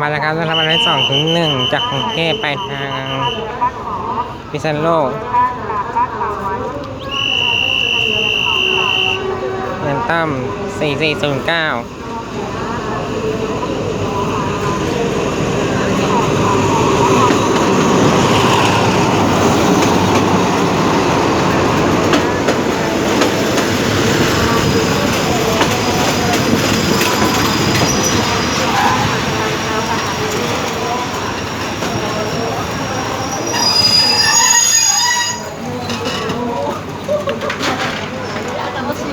มาแล้วครับจะทำอะไรสองถึงหนึ่งจากกรุงเทพไปทางพิษณุโลกเงินตั้มสี่สี่ศูนย์เก้า